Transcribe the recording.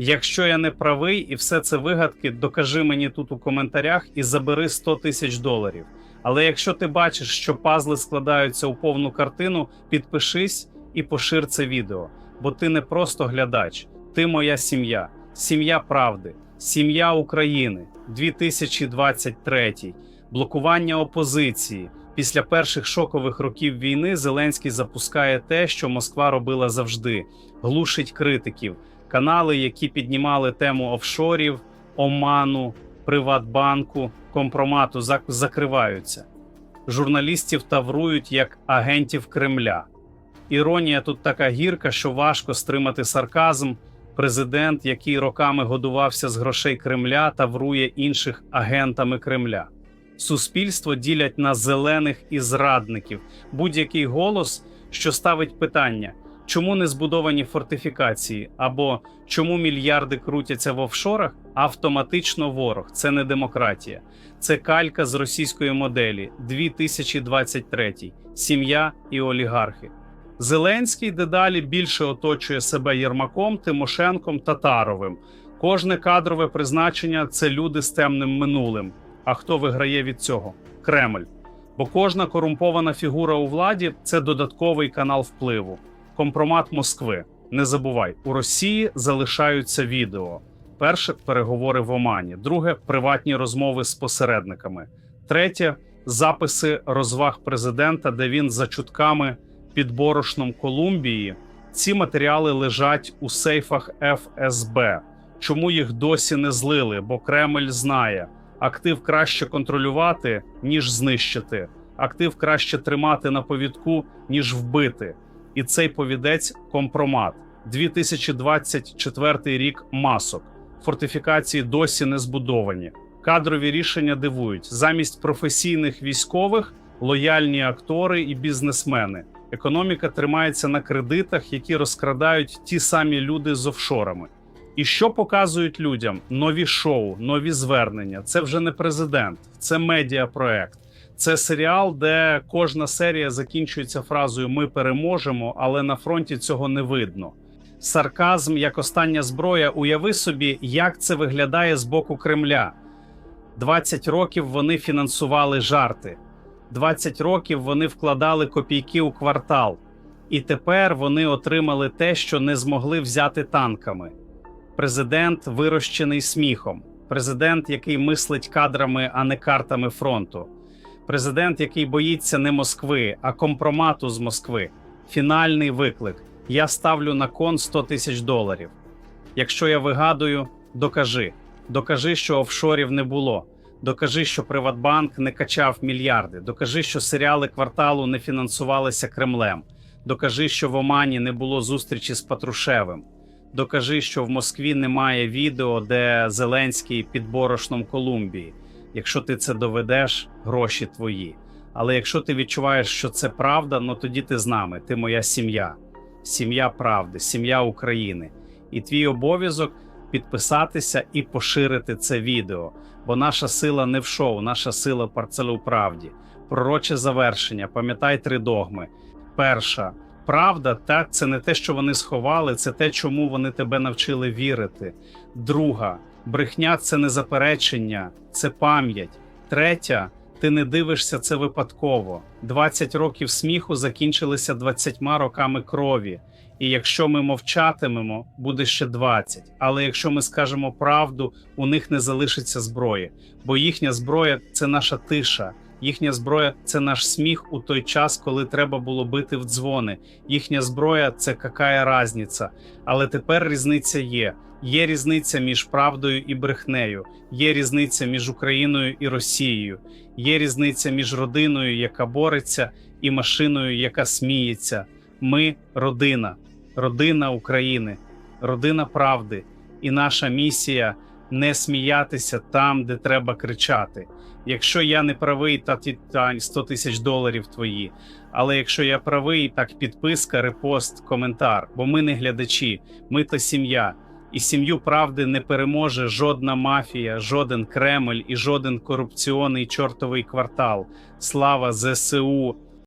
Якщо я не правий і все це вигадки, докажи мені тут у коментарях і забери 100 тисяч доларів. Але якщо ти бачиш, що пазли складаються у повну картину, підпишись і пошир це відео, бо ти не просто глядач, ти моя сім'я, сім'я правди, сім'я України. 2023, блокування опозиції. Після перших шокових років війни Зеленський запускає те, що Москва робила завжди: глушить критиків, канали, які піднімали тему офшорів, оману, Приватбанку, компромату, зак- закриваються. Журналістів таврують як агентів Кремля. Іронія тут така гірка, що важко стримати сарказм. Президент, який роками годувався з грошей Кремля, таврує інших агентами Кремля. Суспільство ділять на зелених і зрадників. Будь-який голос, що ставить питання, чому не збудовані фортифікації, або чому мільярди крутяться в офшорах, автоматично ворог. Це не демократія, це калька з російської моделі 2023. Сім'я і олігархи. Зеленський дедалі більше оточує себе Єрмаком, Тимошенком, Татаровим. Кожне кадрове призначення це люди з темним минулим. А хто виграє від цього? Кремль. Бо кожна корумпована фігура у владі це додатковий канал впливу. Компромат Москви. Не забувай, у Росії залишаються відео. Перше переговори в Омані, друге приватні розмови з посередниками, третє записи розваг президента, де він за чутками під борошном Колумбії. Ці матеріали лежать у сейфах ФСБ. Чому їх досі не злили? Бо Кремль знає, актив краще контролювати, ніж знищити. Актив краще тримати на повідку, ніж вбити. І цей повідець компромат. 2024 рік масок. Фортифікації досі не збудовані. Кадрові рішення дивують замість професійних військових, лояльні актори і бізнесмени. Економіка тримається на кредитах, які розкрадають ті самі люди з офшорами. І що показують людям? Нові шоу, нові звернення. Це вже не президент, це медіапроект. Це серіал, де кожна серія закінчується фразою Ми переможемо, але на фронті цього не видно. Сарказм як остання зброя. Уяви собі, як це виглядає з боку Кремля. 20 років вони фінансували жарти. 20 років вони вкладали копійки у квартал, і тепер вони отримали те, що не змогли взяти танками. Президент вирощений сміхом, президент, який мислить кадрами, а не картами фронту, президент, який боїться не Москви, а компромату з Москви. Фінальний виклик. Я ставлю на кон 100 тисяч доларів. Якщо я вигадую, докажи. Докажи, що офшорів не було. Докажи, що Приватбанк не качав мільярди. Докажи, що серіали кварталу не фінансувалися Кремлем. Докажи, що в Омані не було зустрічі з Патрушевим. Докажи, що в Москві немає відео, де Зеленський під борошном Колумбії. Якщо ти це доведеш, гроші твої. Але якщо ти відчуваєш, що це правда, ну тоді ти з нами. Ти моя сім'я, сім'я правди, сім'я України. І твій обов'язок підписатися і поширити це відео. Бо наша сила не в шоу, наша сила у правді. Пророче завершення. Пам'ятай три догми. Перша правда, так це не те, що вони сховали, це те, чому вони тебе навчили вірити. Друга брехня це не заперечення, це пам'ять. Третя. Ти не дивишся це випадково. 20 років сміху закінчилися 20 роками крові. І якщо ми мовчатимемо, буде ще 20. Але якщо ми скажемо правду, у них не залишиться зброї, бо їхня зброя це наша тиша. Їхня зброя це наш сміх у той час, коли треба було бити в дзвони. Їхня зброя це какая разниця. Але тепер різниця є. Є різниця між правдою і брехнею, є різниця між Україною і Росією, є різниця між родиною, яка бореться, і машиною, яка сміється. Ми родина, родина України, родина правди, і наша місія не сміятися там, де треба кричати. Якщо я не правий, та ті та 100 тисяч доларів твої. Але якщо я правий, так підписка, репост, коментар. Бо ми не глядачі, ми то сім'я. І сім'ю правди не переможе жодна мафія, жоден Кремль і жоден корупційний чортовий квартал. Слава ЗСУ